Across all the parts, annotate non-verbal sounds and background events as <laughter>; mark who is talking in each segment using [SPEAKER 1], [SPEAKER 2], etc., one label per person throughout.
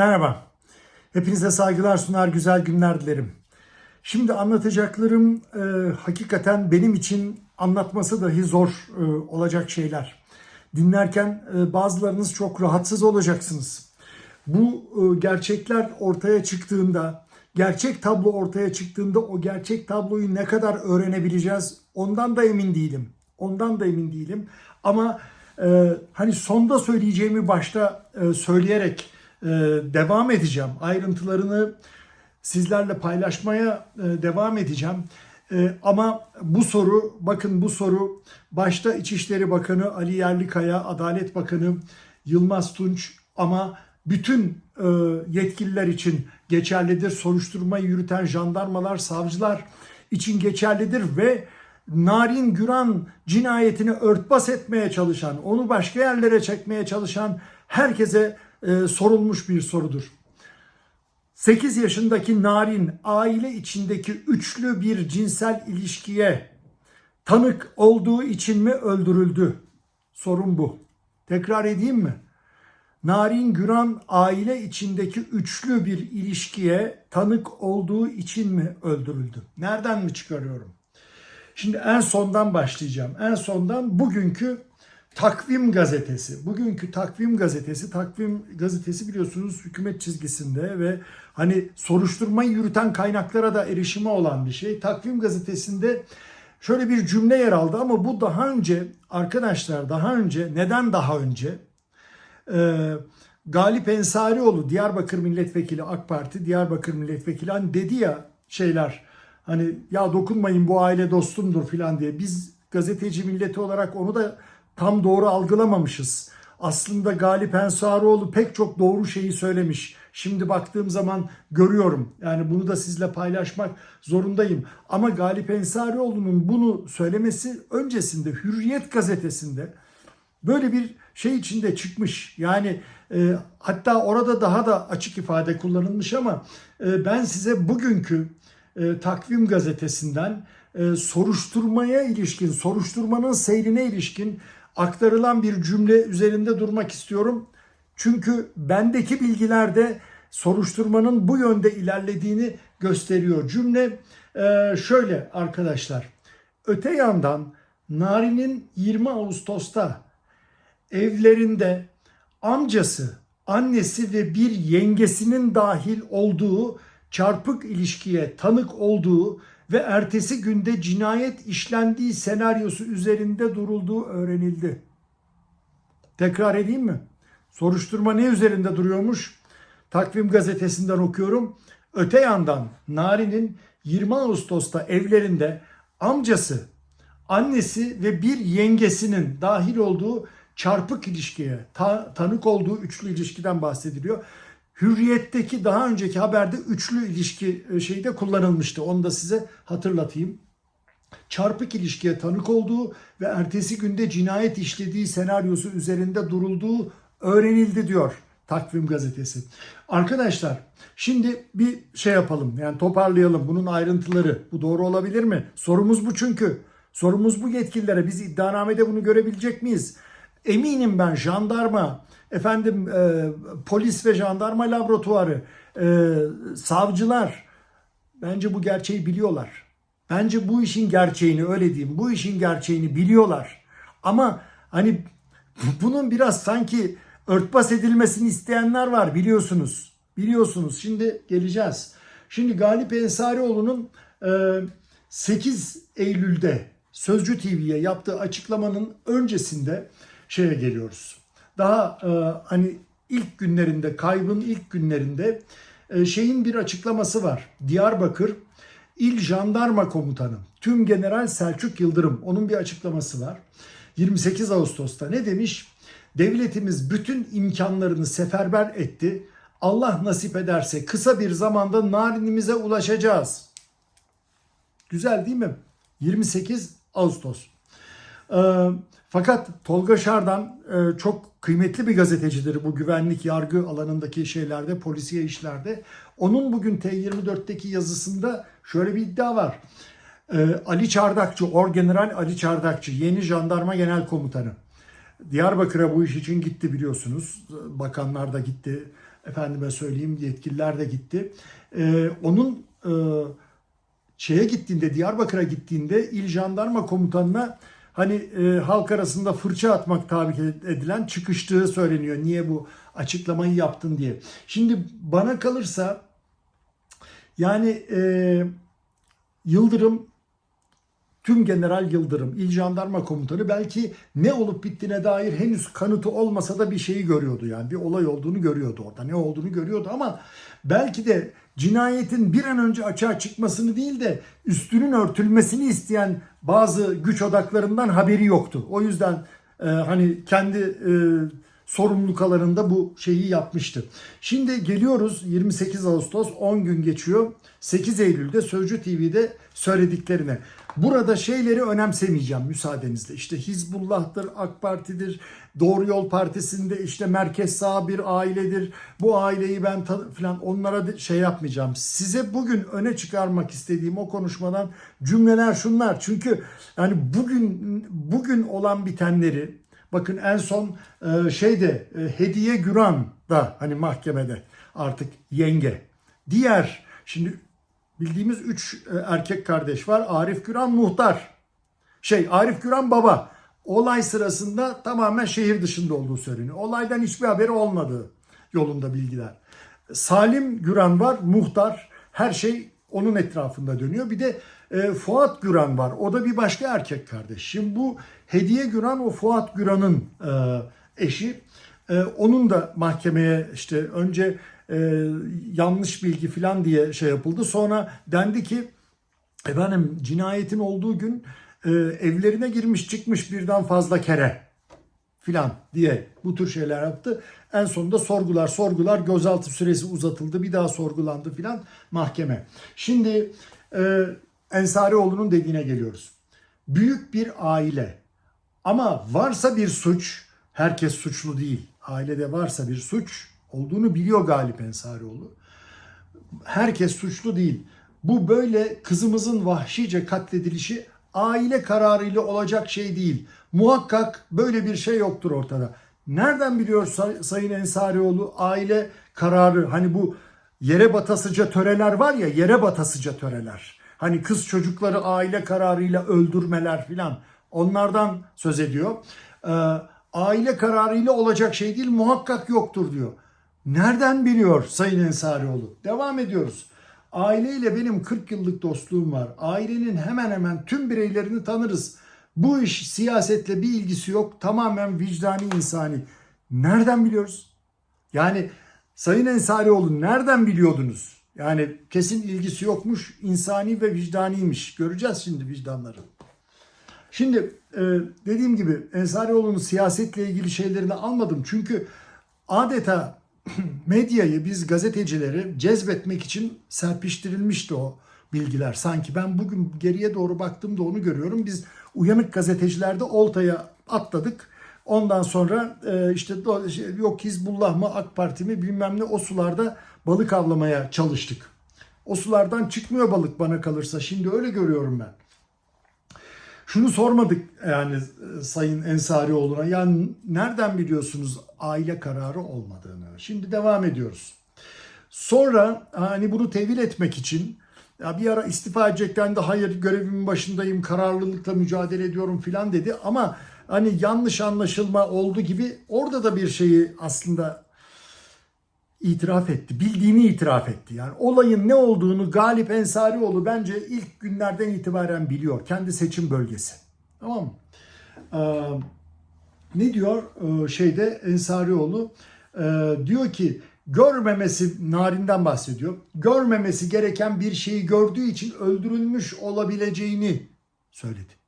[SPEAKER 1] Merhaba. Hepinize saygılar sunar, güzel günler dilerim. Şimdi anlatacaklarım e, hakikaten benim için anlatması dahi zor e, olacak şeyler. Dinlerken e, bazılarınız çok rahatsız olacaksınız. Bu e, gerçekler ortaya çıktığında, gerçek tablo ortaya çıktığında o gerçek tabloyu ne kadar öğrenebileceğiz ondan da emin değilim. Ondan da emin değilim. Ama e, hani sonda söyleyeceğimi başta e, söyleyerek devam edeceğim. Ayrıntılarını sizlerle paylaşmaya e, devam edeceğim. E, ama bu soru, bakın bu soru başta İçişleri Bakanı Ali Yerlikaya, Adalet Bakanı Yılmaz Tunç ama bütün e, yetkililer için geçerlidir. Soruşturmayı yürüten jandarmalar, savcılar için geçerlidir ve Narin Güran cinayetini örtbas etmeye çalışan, onu başka yerlere çekmeye çalışan herkese e, sorulmuş bir sorudur. 8 yaşındaki Narin aile içindeki üçlü bir cinsel ilişkiye tanık olduğu için mi öldürüldü? Sorun bu. Tekrar edeyim mi? Narin Güran aile içindeki üçlü bir ilişkiye tanık olduğu için mi öldürüldü? Nereden mi çıkarıyorum? Şimdi en sondan başlayacağım. En sondan bugünkü Takvim Gazetesi. Bugünkü Takvim Gazetesi, Takvim Gazetesi biliyorsunuz hükümet çizgisinde ve hani soruşturmayı yürüten kaynaklara da erişimi olan bir şey. Takvim Gazetesi'nde şöyle bir cümle yer aldı ama bu daha önce arkadaşlar daha önce neden daha önce ee, Galip Ensarioğlu Diyarbakır Milletvekili AK Parti Diyarbakır Milletvekili hani dedi ya şeyler hani ya dokunmayın bu aile dostumdur filan diye biz gazeteci milleti olarak onu da tam doğru algılamamışız. Aslında Galip Ensarioğlu pek çok doğru şeyi söylemiş. Şimdi baktığım zaman görüyorum. Yani bunu da sizle paylaşmak zorundayım. Ama Galip Ensarioğlu'nun bunu söylemesi öncesinde Hürriyet gazetesinde böyle bir şey içinde çıkmış. Yani e, hatta orada daha da açık ifade kullanılmış ama e, ben size bugünkü e, Takvim gazetesinden e, soruşturmaya ilişkin, soruşturmanın seyrine ilişkin aktarılan bir cümle üzerinde durmak istiyorum. Çünkü bendeki bilgilerde soruşturmanın bu yönde ilerlediğini gösteriyor. Cümle e, şöyle arkadaşlar. Öte yandan Nari'nin 20 Ağustos'ta evlerinde amcası, annesi ve bir yengesinin dahil olduğu çarpık ilişkiye tanık olduğu ve ertesi günde cinayet işlendiği senaryosu üzerinde durulduğu öğrenildi. Tekrar edeyim mi? Soruşturma ne üzerinde duruyormuş? Takvim gazetesinden okuyorum. Öte yandan Nari'nin 20 Ağustos'ta evlerinde amcası, annesi ve bir yengesinin dahil olduğu çarpık ilişkiye, ta, tanık olduğu üçlü ilişkiden bahsediliyor. Hürriyetteki daha önceki haberde üçlü ilişki e, şeyi de kullanılmıştı. Onu da size hatırlatayım. Çarpık ilişkiye tanık olduğu ve ertesi günde cinayet işlediği senaryosu üzerinde durulduğu öğrenildi diyor Takvim Gazetesi. Arkadaşlar şimdi bir şey yapalım yani toparlayalım bunun ayrıntıları. Bu doğru olabilir mi? Sorumuz bu çünkü. Sorumuz bu yetkililere. Biz iddianamede bunu görebilecek miyiz? Eminim ben jandarma, efendim e, polis ve jandarma laboratuvarı, e, savcılar bence bu gerçeği biliyorlar. Bence bu işin gerçeğini öyle diyeyim. Bu işin gerçeğini biliyorlar. Ama hani <laughs> bunun biraz sanki örtbas edilmesini isteyenler var biliyorsunuz. Biliyorsunuz. Şimdi geleceğiz. Şimdi Galip Ensarioğlu'nun e, 8 Eylül'de Sözcü TV'ye yaptığı açıklamanın öncesinde şeye geliyoruz. Daha e, hani ilk günlerinde, kaybın ilk günlerinde e, şeyin bir açıklaması var. Diyarbakır İl Jandarma Komutanı Tüm General Selçuk Yıldırım onun bir açıklaması var. 28 Ağustos'ta ne demiş? Devletimiz bütün imkanlarını seferber etti. Allah nasip ederse kısa bir zamanda narinimize ulaşacağız. Güzel değil mi? 28 Ağustos. Ee, fakat Tolga Şardan e, çok kıymetli bir gazetecidir bu güvenlik yargı alanındaki şeylerde, polisiye işlerde. Onun bugün T24'teki yazısında şöyle bir iddia var. Ee, Ali Çardakçı, Orgeneral Ali Çardakçı, yeni jandarma genel komutanı. Diyarbakır'a bu iş için gitti biliyorsunuz. Bakanlar da gitti. Efendime söyleyeyim yetkililer de gitti. Ee, onun e, şeye gittiğinde Diyarbakır'a gittiğinde İl Jandarma Komutanına hani e, halk arasında fırça atmak tabi edilen çıkıştığı söyleniyor. Niye bu açıklamayı yaptın diye. Şimdi bana kalırsa yani e, Yıldırım Tüm General Yıldırım, İl Jandarma Komutanı belki ne olup bittiğine dair henüz kanıtı olmasa da bir şeyi görüyordu yani. Bir olay olduğunu görüyordu orada. Ne olduğunu görüyordu ama belki de cinayetin bir an önce açığa çıkmasını değil de üstünün örtülmesini isteyen bazı güç odaklarından haberi yoktu. O yüzden e, hani kendi e, sorumluluk alanında bu şeyi yapmıştı. Şimdi geliyoruz 28 Ağustos 10 gün geçiyor. 8 Eylül'de Sözcü TV'de söylediklerine. Burada şeyleri önemsemeyeceğim müsaadenizle. İşte Hizbullah'tır, AK Parti'dir, Doğru Yol Partisi'nde işte merkez sağ bir ailedir. Bu aileyi ben falan onlara şey yapmayacağım. Size bugün öne çıkarmak istediğim o konuşmadan cümleler şunlar. Çünkü yani bugün bugün olan bitenleri bakın en son e, şeyde e, Hediye Güran da hani mahkemede artık yenge. Diğer şimdi bildiğimiz üç e, erkek kardeş var. Arif Güran muhtar. Şey Arif Güran baba. Olay sırasında tamamen şehir dışında olduğu söyleniyor. Olaydan hiçbir haberi olmadığı yolunda bilgiler. Salim Güran var muhtar. Her şey onun etrafında dönüyor. Bir de e, Fuat Güran var. O da bir başka erkek kardeş. Şimdi bu Hediye Güran o Fuat Güran'ın e, eşi. E, onun da mahkemeye işte önce e, yanlış bilgi falan diye şey yapıldı. Sonra dendi ki efendim cinayetin olduğu gün e, evlerine girmiş çıkmış birden fazla kere filan diye bu tür şeyler yaptı. En sonunda sorgular sorgular gözaltı süresi uzatıldı bir daha sorgulandı filan mahkeme. Şimdi e, Ensarioğlu'nun dediğine geliyoruz. Büyük bir aile ama varsa bir suç herkes suçlu değil. Ailede varsa bir suç olduğunu biliyor Galip Ensarioğlu. Herkes suçlu değil. Bu böyle kızımızın vahşice katledilişi aile kararıyla olacak şey değil. Muhakkak böyle bir şey yoktur ortada. Nereden biliyor Say- Sayın Ensarioğlu aile kararı hani bu yere batasıca töreler var ya yere batasıca töreler. Hani kız çocukları aile kararıyla öldürmeler filan onlardan söz ediyor. Ee, aile kararıyla olacak şey değil muhakkak yoktur diyor. Nereden biliyor Sayın Ensarioğlu? Devam ediyoruz. Aileyle benim 40 yıllık dostluğum var. Ailenin hemen hemen tüm bireylerini tanırız. Bu iş siyasetle bir ilgisi yok. Tamamen vicdani insani. Nereden biliyoruz? Yani Sayın Ensarioğlu nereden biliyordunuz? Yani kesin ilgisi yokmuş, insani ve vicdaniymiş. Göreceğiz şimdi vicdanları. Şimdi e, dediğim gibi Ensarioğlu'nun siyasetle ilgili şeylerini almadım. Çünkü adeta <clears throat> medyayı biz gazetecileri cezbetmek için serpiştirilmişti o bilgiler. Sanki ben bugün geriye doğru baktığımda onu görüyorum. Biz uyanık gazetecilerde oltaya atladık. Ondan sonra e, işte şey, yok Hizbullah mı AK Parti mi bilmem ne o sularda balık avlamaya çalıştık. O sulardan çıkmıyor balık bana kalırsa. Şimdi öyle görüyorum ben. Şunu sormadık yani e, Sayın Ensarioğlu'na. Yani nereden biliyorsunuz aile kararı olmadığını? Şimdi devam ediyoruz. Sonra hani bunu tevil etmek için ya bir ara istifa edecekten de hayır görevimin başındayım kararlılıkla mücadele ediyorum filan dedi ama hani yanlış anlaşılma oldu gibi orada da bir şeyi aslında itiraf etti. Bildiğini itiraf etti. Yani olayın ne olduğunu Galip Ensarioğlu bence ilk günlerden itibaren biliyor. Kendi seçim bölgesi. Tamam mı? Ee, ne diyor ee, şeyde Ensarioğlu? Ee, diyor ki görmemesi narinden bahsediyor. Görmemesi gereken bir şeyi gördüğü için öldürülmüş olabileceğini söyledi.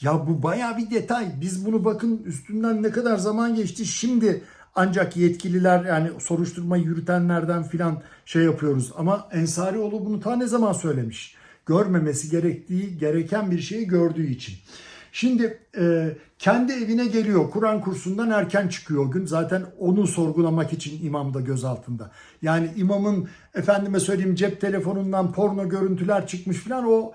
[SPEAKER 1] Ya bu baya bir detay. Biz bunu bakın üstünden ne kadar zaman geçti. Şimdi ancak yetkililer yani soruşturma yürütenlerden filan şey yapıyoruz. Ama Ensarioğlu bunu ta ne zaman söylemiş? Görmemesi gerektiği gereken bir şeyi gördüğü için. Şimdi e, kendi evine geliyor. Kur'an kursundan erken çıkıyor o gün. Zaten onu sorgulamak için imam da gözaltında. Yani imamın efendime söyleyeyim cep telefonundan porno görüntüler çıkmış filan o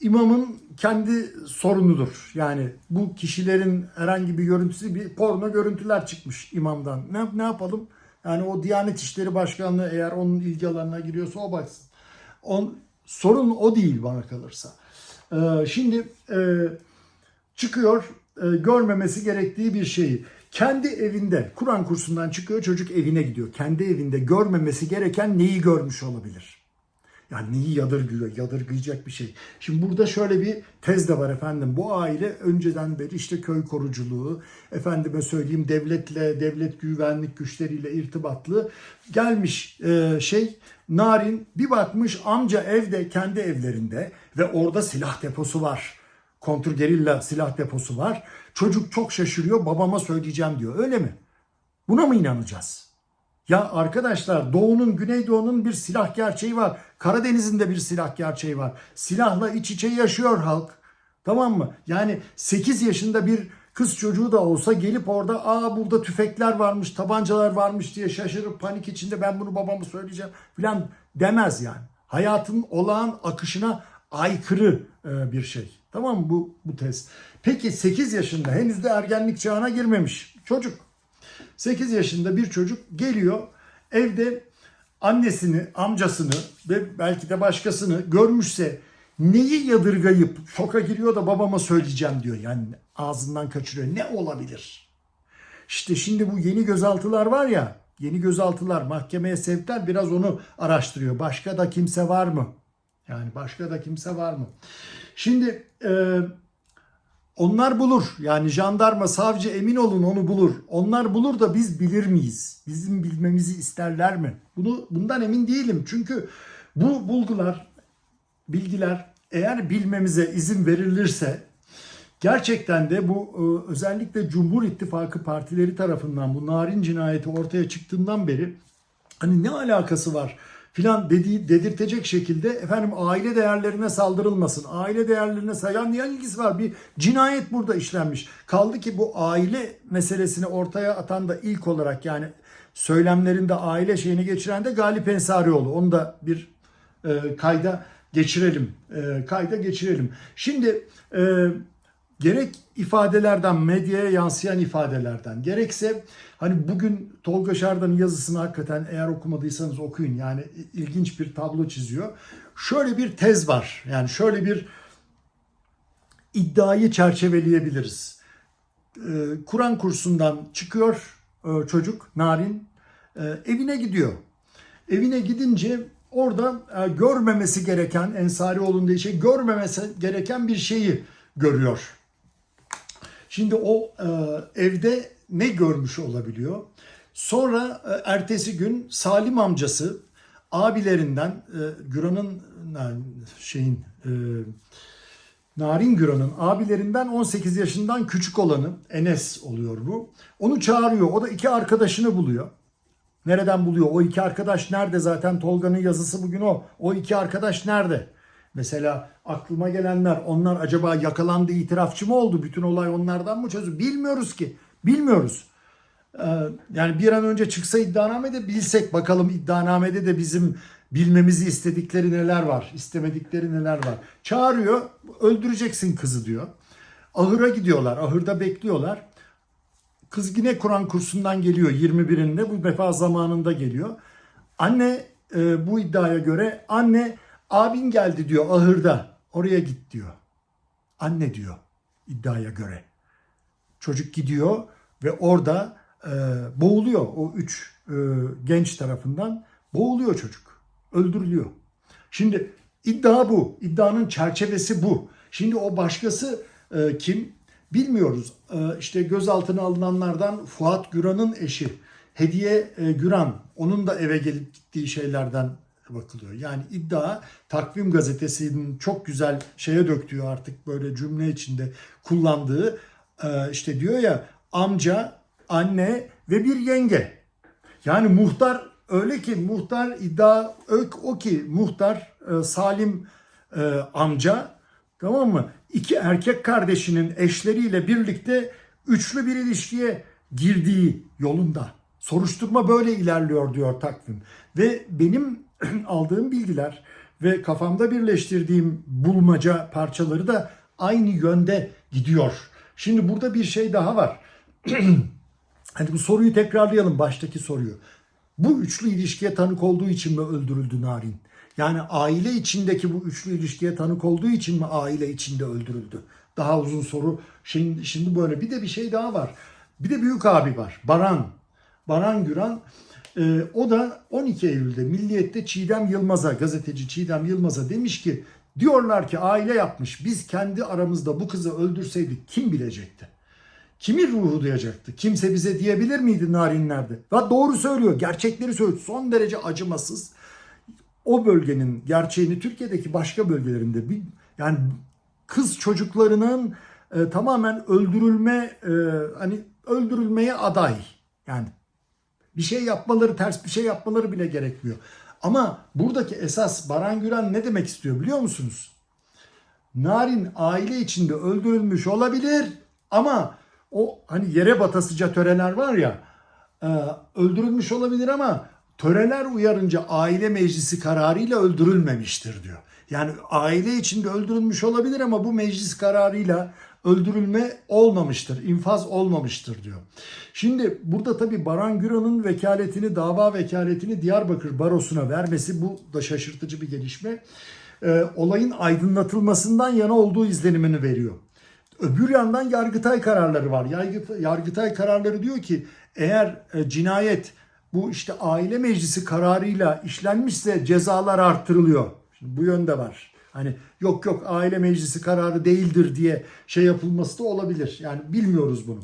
[SPEAKER 1] imamın kendi sorunudur. Yani bu kişilerin herhangi bir görüntüsü bir porno görüntüler çıkmış imamdan. Ne, ne yapalım? Yani o Diyanet İşleri Başkanlığı eğer onun ilgi alanına giriyorsa o baksın. On, sorun o değil bana kalırsa. Ee, şimdi e, çıkıyor e, görmemesi gerektiği bir şeyi. Kendi evinde Kur'an kursundan çıkıyor çocuk evine gidiyor. Kendi evinde görmemesi gereken neyi görmüş olabilir? Yani neyi yadırgıyor, yadırgayacak bir şey. Şimdi burada şöyle bir tez de var efendim. Bu aile önceden beri işte köy koruculuğu, efendime söyleyeyim devletle, devlet güvenlik güçleriyle irtibatlı gelmiş e, şey Narin bir bakmış amca evde kendi evlerinde ve orada silah deposu var. Kontrgerilla silah deposu var. Çocuk çok şaşırıyor babama söyleyeceğim diyor. Öyle mi? Buna mı inanacağız? Ya arkadaşlar Doğu'nun, Güneydoğu'nun bir silah gerçeği var. Karadeniz'in de bir silah gerçeği var. Silahla iç içe yaşıyor halk. Tamam mı? Yani 8 yaşında bir kız çocuğu da olsa gelip orada aa burada tüfekler varmış, tabancalar varmış diye şaşırıp panik içinde ben bunu babama söyleyeceğim falan demez yani. Hayatın olağan akışına aykırı e, bir şey. Tamam mı bu, bu tez? Peki 8 yaşında henüz de ergenlik çağına girmemiş çocuk. 8 yaşında bir çocuk geliyor evde annesini, amcasını ve belki de başkasını görmüşse neyi yadırgayıp şoka giriyor da babama söyleyeceğim diyor. Yani ağzından kaçırıyor. Ne olabilir? İşte şimdi bu yeni gözaltılar var ya, yeni gözaltılar, mahkemeye sevkler biraz onu araştırıyor. Başka da kimse var mı? Yani başka da kimse var mı? Şimdi e, onlar bulur. Yani jandarma, savcı emin olun onu bulur. Onlar bulur da biz bilir miyiz? Bizim bilmemizi isterler mi? Bunu bundan emin değilim. Çünkü bu bulgular, bilgiler eğer bilmemize izin verilirse gerçekten de bu e, özellikle Cumhur İttifakı partileri tarafından bu narin cinayeti ortaya çıktığından beri hani ne alakası var filan dediği dedirtecek şekilde efendim aile değerlerine saldırılmasın. Aile değerlerine sayan niye ilgisi var? Bir cinayet burada işlenmiş. Kaldı ki bu aile meselesini ortaya atan da ilk olarak yani söylemlerinde aile şeyini geçiren de Galip Ensarioğlu. Onu da bir e, kayda geçirelim. E, kayda geçirelim. Şimdi e, gerek ifadelerden, medyaya yansıyan ifadelerden, gerekse hani bugün Tolga Şardan'ın yazısını hakikaten eğer okumadıysanız okuyun. Yani ilginç bir tablo çiziyor. Şöyle bir tez var. Yani şöyle bir iddiayı çerçeveleyebiliriz. Ee, Kur'an kursundan çıkıyor e, çocuk, Narin, e, evine gidiyor. Evine gidince orada e, görmemesi gereken, Ensarioğlu'nun şey görmemesi gereken bir şeyi görüyor. Şimdi o e, evde ne görmüş olabiliyor? Sonra e, ertesi gün Salim amcası abilerinden e, Güran'ın şeyin e, Narin Güran'ın abilerinden 18 yaşından küçük olanı Enes oluyor bu. Onu çağırıyor. O da iki arkadaşını buluyor. Nereden buluyor? O iki arkadaş nerede? Zaten Tolga'nın yazısı bugün o. O iki arkadaş nerede? Mesela aklıma gelenler onlar acaba yakalandı itirafçı mı oldu? Bütün olay onlardan mı çözüldü? Bilmiyoruz ki. Bilmiyoruz. Ee, yani bir an önce çıksa iddianamede bilsek bakalım iddianamede de bizim bilmemizi istedikleri neler var, istemedikleri neler var. Çağırıyor, öldüreceksin kızı diyor. Ahıra gidiyorlar, ahırda bekliyorlar. Kız yine Kur'an kursundan geliyor 21'inde, bu defa zamanında geliyor. Anne e, bu iddiaya göre anne abin geldi diyor ahırda, oraya git diyor. Anne diyor iddiaya göre. Çocuk gidiyor ve orada e, boğuluyor o üç e, genç tarafından boğuluyor çocuk. Öldürülüyor. Şimdi iddia bu. İddianın çerçevesi bu. Şimdi o başkası e, kim bilmiyoruz. E, işte gözaltına alınanlardan Fuat Güran'ın eşi Hediye e, Güran onun da eve gelip gittiği şeylerden bakılıyor. Yani iddia Takvim Gazetesi'nin çok güzel şeye döktüğü artık böyle cümle içinde kullandığı e, işte diyor ya amca, anne ve bir yenge. Yani muhtar öyle ki muhtar iddia o ki muhtar e, Salim e, amca tamam mı? İki erkek kardeşinin eşleriyle birlikte üçlü bir ilişkiye girdiği yolunda. Soruşturma böyle ilerliyor diyor takvim. Ve benim <clears throat> aldığım bilgiler ve kafamda birleştirdiğim bulmaca parçaları da aynı yönde gidiyor. Şimdi burada bir şey daha var. <clears throat> Hani bu soruyu tekrarlayalım baştaki soruyu. Bu üçlü ilişkiye tanık olduğu için mi öldürüldü Narin? Yani aile içindeki bu üçlü ilişkiye tanık olduğu için mi aile içinde öldürüldü? Daha uzun soru. Şimdi, şimdi böyle bir de bir şey daha var. Bir de büyük abi var. Baran. Baran Güran. Ee, o da 12 Eylül'de Milliyet'te Çiğdem Yılmaz'a, gazeteci Çiğdem Yılmaz'a demiş ki diyorlar ki aile yapmış. Biz kendi aramızda bu kızı öldürseydik kim bilecekti? Kimin ruhu duyacaktı? Kimse bize diyebilir miydi Narin nerede? Ve doğru söylüyor. Gerçekleri söylüyor. Son derece acımasız. O bölgenin gerçeğini Türkiye'deki başka bölgelerinde bir yani kız çocuklarının e, tamamen öldürülme e, hani öldürülmeye aday. Yani bir şey yapmaları, ters bir şey yapmaları bile gerekmiyor. Ama buradaki esas Baran Güren ne demek istiyor biliyor musunuz? Narin aile içinde öldürülmüş olabilir ama o hani yere batasıca töreler var ya e, öldürülmüş olabilir ama töreler uyarınca aile meclisi kararıyla öldürülmemiştir diyor. Yani aile içinde öldürülmüş olabilir ama bu meclis kararıyla öldürülme olmamıştır, infaz olmamıştır diyor. Şimdi burada tabii Baran Güran'ın vekaletini, dava vekaletini Diyarbakır Barosu'na vermesi bu da şaşırtıcı bir gelişme. Ee, olayın aydınlatılmasından yana olduğu izlenimini veriyor. Öbür yandan Yargıtay kararları var. Yargıtay, Yargıtay kararları diyor ki eğer e, cinayet bu işte aile meclisi kararıyla işlenmişse cezalar arttırılıyor. Şimdi bu yönde var. Hani yok yok aile meclisi kararı değildir diye şey yapılması da olabilir. Yani bilmiyoruz bunu.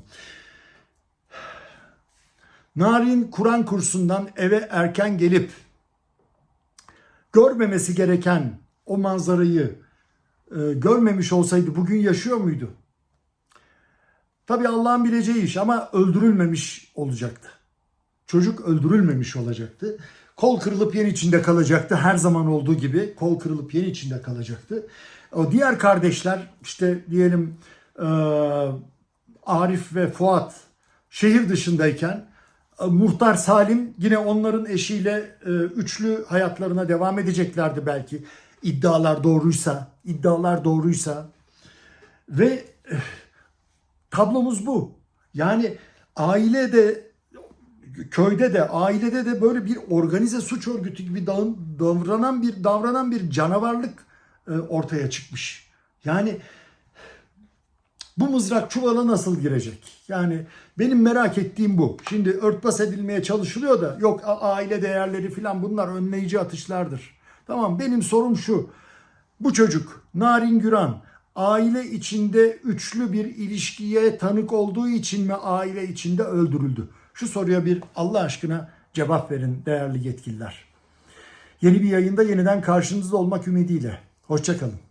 [SPEAKER 1] Narin Kur'an kursundan eve erken gelip görmemesi gereken o manzarayı e, görmemiş olsaydı bugün yaşıyor muydu? Tabii Allah'ın bileceği iş ama öldürülmemiş olacaktı. Çocuk öldürülmemiş olacaktı. Kol kırılıp yen içinde kalacaktı. Her zaman olduğu gibi kol kırılıp yen içinde kalacaktı. O diğer kardeşler işte diyelim e, Arif ve Fuat şehir dışındayken e, Muhtar Salim yine onların eşiyle e, üçlü hayatlarına devam edeceklerdi belki. İddialar doğruysa, iddialar doğruysa ve eh, tablomuz bu. Yani ailede köyde de ailede de böyle bir organize suç örgütü gibi davranan bir davranan bir canavarlık e, ortaya çıkmış. Yani bu mızrak çuvala nasıl girecek? Yani benim merak ettiğim bu. Şimdi örtbas edilmeye çalışılıyor da yok aile değerleri falan bunlar önleyici atışlardır. Tamam benim sorum şu. Bu çocuk Narin Güran aile içinde üçlü bir ilişkiye tanık olduğu için mi aile içinde öldürüldü? Şu soruya bir Allah aşkına cevap verin değerli yetkililer. Yeni bir yayında yeniden karşınızda olmak ümidiyle. Hoşçakalın.